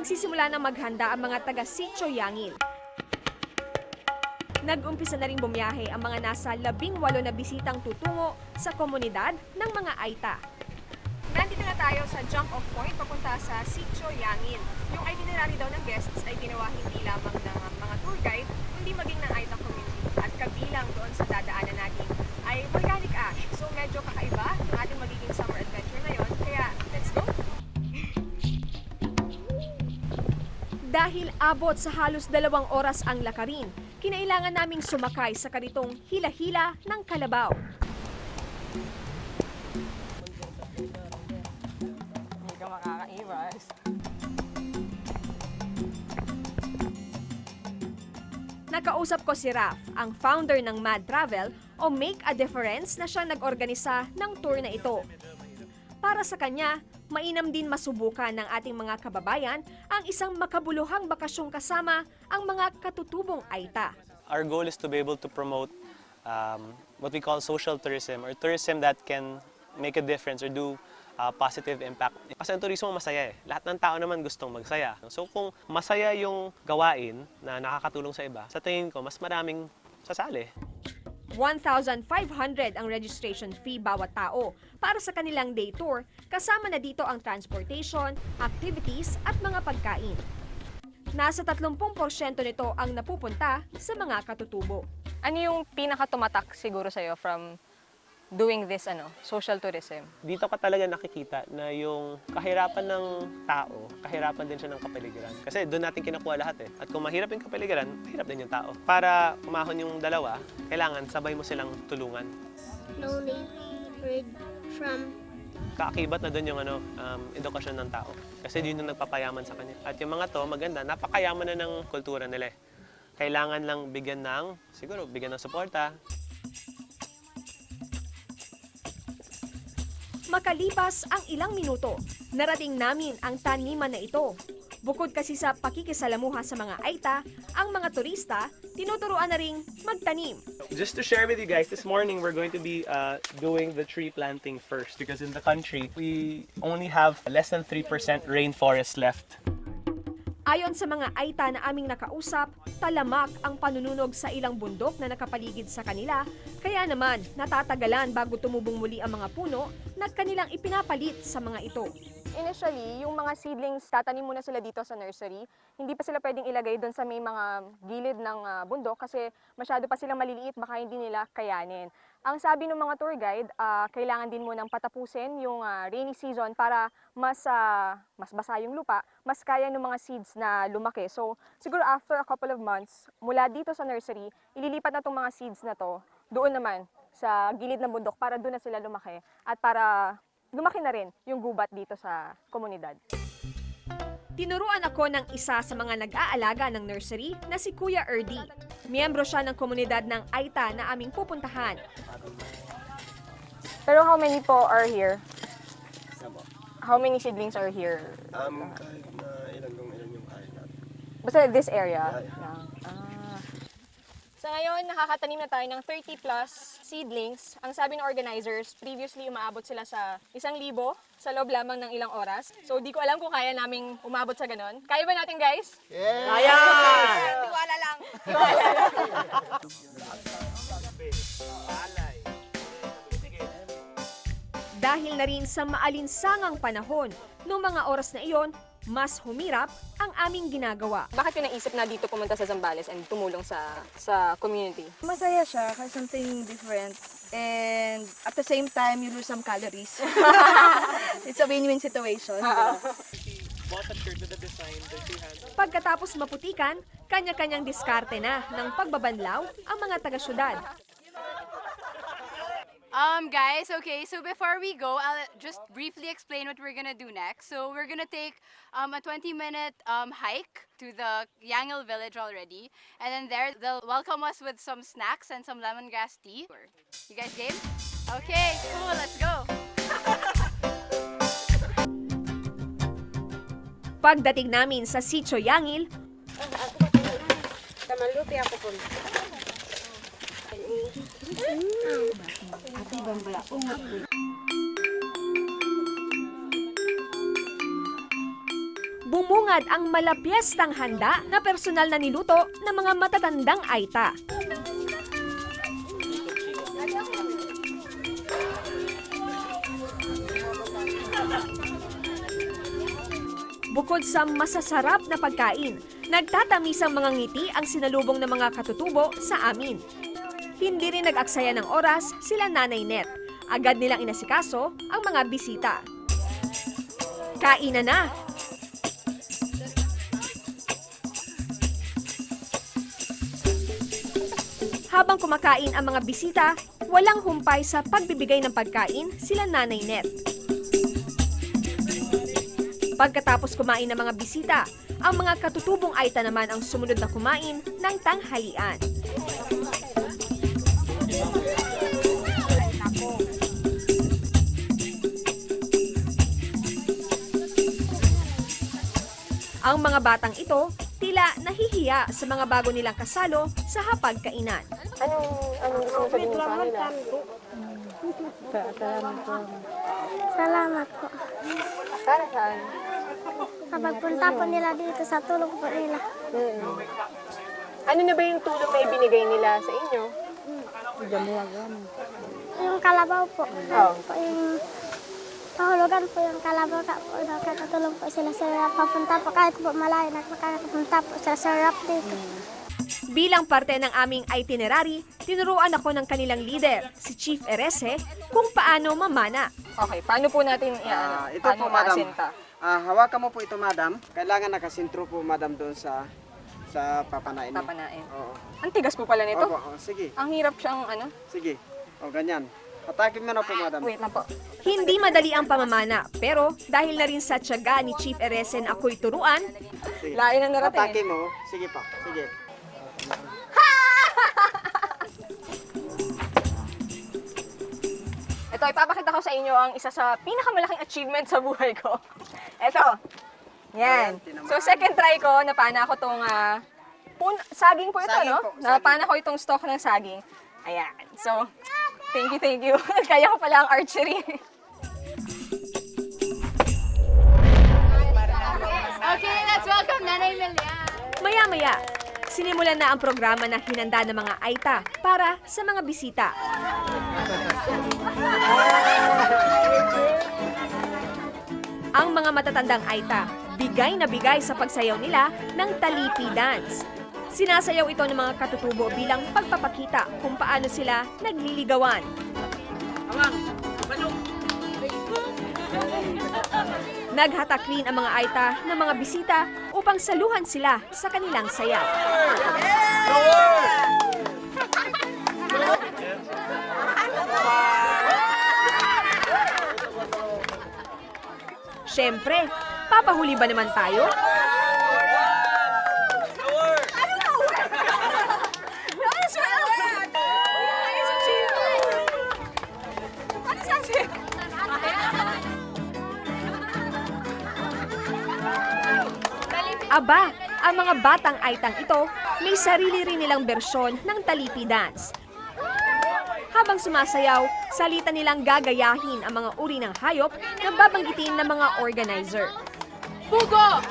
nagsisimula na maghanda ang mga taga Sitio Yangil. Nag-umpisa na rin bumiyahe ang mga nasa labing walo na bisitang tutungo sa komunidad ng mga Aita. Nandito na tayo sa jump-off point papunta sa Sitio Yangil. Yung itinerary daw ng guests ay ginawa hindi lamang ng mga tour guide, kundi maging ng Aita community. At kabilang doon sa dadaanan natin ay volcanic ash. Dahil abot sa halos dalawang oras ang lakarin, kinailangan naming sumakay sa karitong hila-hila ng kalabaw. Hindi ka makakaiwas. Nakausap ko si Raf, ang founder ng Mad Travel o Make a Difference na siyang nag-organisa ng tour na ito. Para sa kanya, mainam din masubukan ng ating mga kababayan ang isang makabuluhang bakasyong kasama ang mga katutubong Aita. Our goal is to be able to promote um, what we call social tourism or tourism that can make a difference or do uh, positive impact. Kasi ang turismo masaya eh. Lahat ng tao naman gustong magsaya. So kung masaya yung gawain na nakakatulong sa iba, sa tingin ko mas maraming sasali. 1,500 ang registration fee bawat tao para sa kanilang day tour, kasama na dito ang transportation, activities at mga pagkain. Nasa 30% nito ang napupunta sa mga katutubo. Ano yung pinaka-tumatak siguro sa'yo from doing this ano social tourism? Dito ka talaga nakikita na yung kahirapan ng tao, kahirapan din siya ng kapaligiran. Kasi doon natin kinakuha lahat eh. At kung mahirap yung kapaligiran, mahirap din yung tao. Para umahon yung dalawa, kailangan sabay mo silang tulungan. slowly heard from kaakibat na doon yung ano, um, edukasyon ng tao. Kasi yun yung nagpapayaman sa kanya. At yung mga to, maganda, napakayaman na ng kultura nila eh. Kailangan lang bigyan ng, siguro, bigyan ng suporta. Makalipas ang ilang minuto, narating namin ang taniman na ito. Bukod kasi sa pakikisalamuha sa mga Aita, ang mga turista, tinuturuan na ring magtanim. Just to share with you guys, this morning we're going to be uh, doing the tree planting first because in the country, we only have less than 3% rainforest left. Ayon sa mga Aita na aming nakausap, talamak ang panununog sa ilang bundok na nakapaligid sa kanila, kaya naman natatagalan bago tumubong muli ang mga puno na kanilang ipinapalit sa mga ito. Initially, yung mga seedlings, tatanim muna sila dito sa nursery. Hindi pa sila pwedeng ilagay doon sa may mga gilid ng ah, bundok kasi masyado pa silang maliliit, baka hindi nila kayanin. Ang sabi ng mga tour guide, ah, kailangan din munang patapusin yung ah, rainy season para mas ah, mas basa yung lupa, mas kaya ng mga seeds na lumaki. So, siguro after a couple of months, mula dito sa nursery, ililipat na tong mga seeds na to doon naman sa gilid ng bundok para doon na sila lumaki at para lumaki na rin yung gubat dito sa komunidad. Tinuruan ako ng isa sa mga nag-aalaga ng nursery na si Kuya Erdi. Miyembro siya ng komunidad ng Aita na aming pupuntahan. Pero how many po are here? How many seedlings are here? Um, kahit na ilan kung ilan yung kaya natin. Basta this area? Yeah, yeah. Ah. Sa ngayon, nakakatanim na tayo ng 30 plus seedlings. Ang sabi ng organizers, previously umaabot sila sa isang libo sa loob lamang ng ilang oras. So, di ko alam kung kaya naming umabot sa ganon. Kaya ba natin, guys? Kaya! Tiwala lang. Dahil na rin sa maalinsangang panahon, noong mga oras na iyon, mas humirap ang aming ginagawa. Bakit yung naisip na dito pumunta sa Zambales and tumulong sa sa community? Masaya siya kasi something different. And at the same time, you lose some calories. It's a win-win situation. She had. Pagkatapos maputikan, kanya-kanyang diskarte na ng pagbabanlaw ang mga taga-syudad. Um, guys, okay, so before we go, I'll just briefly explain what we're gonna do next. So we're gonna take um, a 20-minute um, hike to the Yangil village already, and then there they'll welcome us with some snacks and some lemongrass tea. You guys game? Okay, cool, let's go. Pagdating namin sa Sitio Yangil, bumungad ang malapyestang handa na personal na niluto ng mga matatandang Aita. Bukod sa masasarap na pagkain, nagtatamis ang mga ngiti ang sinalubong ng mga katutubo sa amin. Hindi rin nag-aksaya ng oras sila Nanay Net. Agad nilang inasikaso ang mga bisita. Kainan na! Habang kumakain ang mga bisita, walang humpay sa pagbibigay ng pagkain sila Nanay Net. Pagkatapos kumain ng mga bisita, ang mga katutubong Aita naman ang sumunod na kumain ng tanghalian. Ang mga batang ito tila nahihiya sa mga bago nilang kasalo sa hapagkainan. Anong, anong gusto mo sabihin sa kanila? Salamat po. Para saan? Kapag punta po nila dito sa tulong po nila. Mm-mm. Ano na ba yung tulong na ibinigay nila sa inyo? Yung kalabaw po. Oo. po yung pahulugan po yung kalabaw ka po. Nakakatulong po sila sa papunta po kahit po malayo. Nakakapunta po sila sa rap dito. Bilang parte ng aming itinerary, tinuruan ako ng kanilang leader, si Chief Erese, kung paano mamana. Okay, paano po natin yan? Ah, ito paano po, madam. Ah, hawakan mo po ito, madam. Kailangan nakasintro po, madam, doon sa sa papanain. Papanain. Oo. Ang tigas po pala nito. Opo, oh, sige. Ang hirap siyang ano. Sige. O, ganyan. Patakin mo na po, madam. Wait na po. Hindi madali ang pamamana, pero dahil na rin sa tiyaga ni Chief Erese na ako'y turuan, Sige. Lain na narating. Patakin mo. Sige pa. Sige. Ito, ipapakita ko sa inyo ang isa sa pinakamalaking achievement sa buhay ko. Ito. Yan. So, second try ko, napana ko tong ah, pun- saging po ito, Saging no? po, saging. Napana ko itong stock ng saging. Ayan. So, thank you, thank you. Kaya ko pala ang archery. Okay, let's welcome Nanay Melia. maya-maya, sinimulan na ang programa na hinanda ng mga Aita para sa mga bisita. Ang mga matatandang Aita, bigay na bigay sa pagsayaw nila ng Talipi Dance. Sinasayaw ito ng mga katutubo bilang pagpapakita kung paano sila nagliligawan. Naghatak rin ang mga Aita ng mga bisita upang saluhan sila sa kanilang sayaw. Siyempre, papahuli ba naman tayo? Aba, ang mga batang aitang ito, may sarili rin nilang bersyon ng talipi dance. Habang sumasayaw, salita nilang gagayahin ang mga uri ng hayop na babanggitin ng mga organizer. Pugo!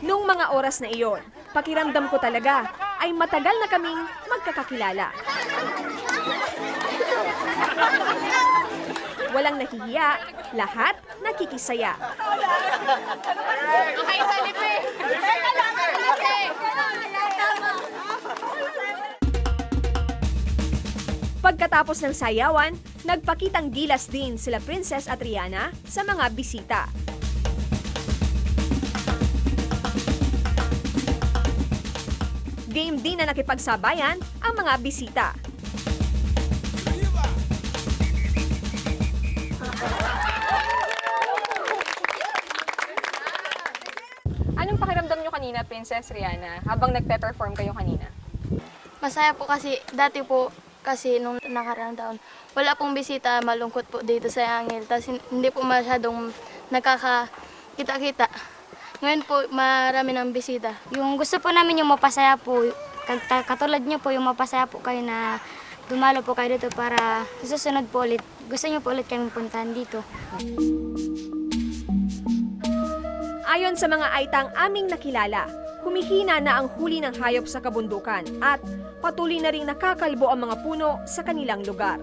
Nung mga oras na iyon, pakiramdam ko talaga ay matagal na kaming magkakakilala. Walang nahihiya, lahat nakikisaya. Okay, Talipi! Talipi! Pagkatapos ng sayawan, nagpakitang gilas din sila Princess at Rihanna sa mga bisita. Game din na nakipagsabayan ang mga bisita. Princess Rihanna, habang nagpe-perform kayo kanina? Masaya po kasi dati po kasi nung nakaraang taon, wala pong bisita, malungkot po dito sa Angel. Tapos hin- hindi po masyadong nakakakita-kita. Ngayon po, marami ng bisita. Yung gusto po namin yung mapasaya po, kat- katulad niyo po yung mapasaya po kayo na dumalo po kayo dito para susunod po ulit. Gusto niyo po ulit kami puntahan dito. Ayon sa mga aitang aming nakilala, humihina na ang huli ng hayop sa kabundukan at patuloy na ring nakakalbo ang mga puno sa kanilang lugar.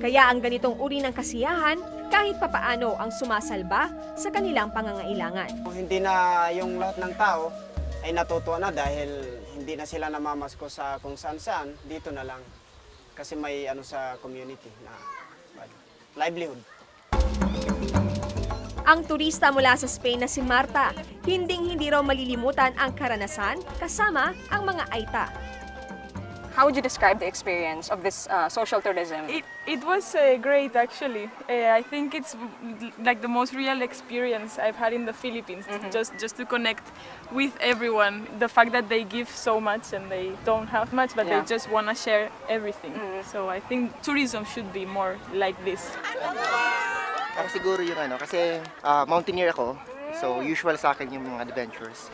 Kaya ang ganitong uri ng kasiyahan kahit papaano ang sumasalba sa kanilang pangangailangan. Hindi na yung lahat ng tao ay natutuwa na dahil hindi na sila namamasko sa kung saan saan, dito na lang. Kasi may ano sa community na livelihood. Ang turista mula sa Spain na si Marta, hinding hindi raw malilimutan ang karanasan kasama ang mga aita. How would you describe the experience of this uh, social tourism? It, it was uh, great actually. Uh, I think it's mm, like the most real experience I've had in the Philippines. Just just to connect with everyone. The fact that they give so much and they don't have much, but Yeah. they just want to share everything. So I think tourism should be more like this. Ako siguro yung ano, kasi ah, mountaineer ako, so usual sa akin yung mga adventures.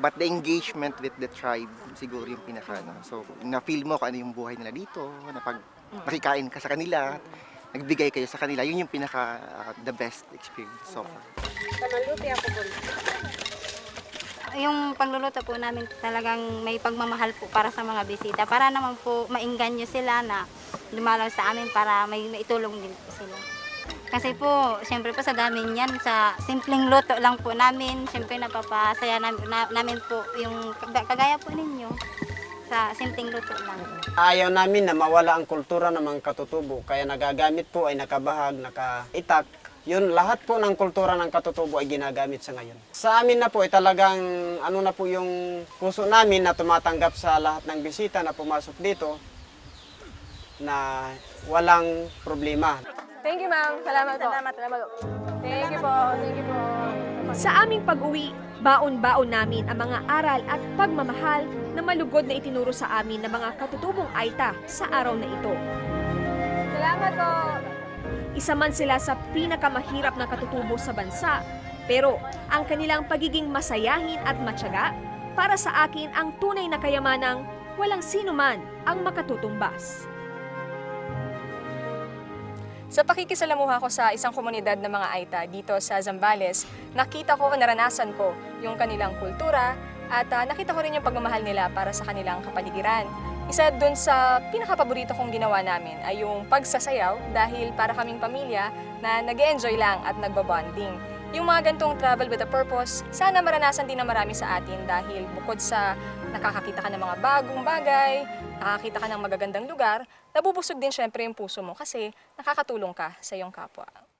But the engagement with the tribe, siguro yung pinaka, ano, so na-feel mo kung ano yung buhay nila dito, na pag nakikain ka sa kanila, nagbigay kayo sa kanila, yun yung pinaka ah, the best experience so far. Yung pagluluto po namin talagang may pagmamahal po para sa mga bisita. Para naman po maingganyo sila na lumalaw sa amin para may maitulong din po sila. Kasi po, siyempre po sa dami niyan, sa simpleng luto lang po namin, siyempre napapasaya namin, na, namin po yung kaga- kagaya po ninyo sa simpleng luto lang. Ayaw namin na mawala ang kultura ng mga katutubo, kaya nagagamit po ay nakabahag, nakaitak. Yun, lahat po ng kultura ng katutubo ay ginagamit sa ngayon. Sa amin na po ay talagang ano na po yung puso namin na tumatanggap sa lahat ng bisita na pumasok dito na walang problema. Thank you, ma'am. Salamat po. Salamat, salamat po. Thank you po. Thank you po. Sa aming pag-uwi, baon-baon namin ang mga aral at pagmamahal na malugod na itinuro sa amin ng mga katutubong Aita sa araw na ito. Salamat po. Isa man sila sa pinakamahirap na katutubo sa bansa, pero ang kanilang pagiging masayahin at matyaga, para sa akin ang tunay na kayamanang walang sino man ang makatutumbas. Sa pakikisalamuha ko sa isang komunidad ng mga Aita dito sa Zambales, nakita ko, naranasan ko yung kanilang kultura at ah, nakita ko rin yung pagmamahal nila para sa kanilang kapaligiran. Isa dun sa pinakapaborito kong ginawa namin ay yung pagsasayaw dahil para kaming pamilya na nag enjoy lang at nagbabonding. Yung mga gantong travel with a purpose, sana maranasan din na marami sa atin dahil bukod sa nakakakita ka ng mga bagong bagay, nakakita ka ng magagandang lugar, nabubusog din syempre yung puso mo kasi nakakatulong ka sa iyong kapwa.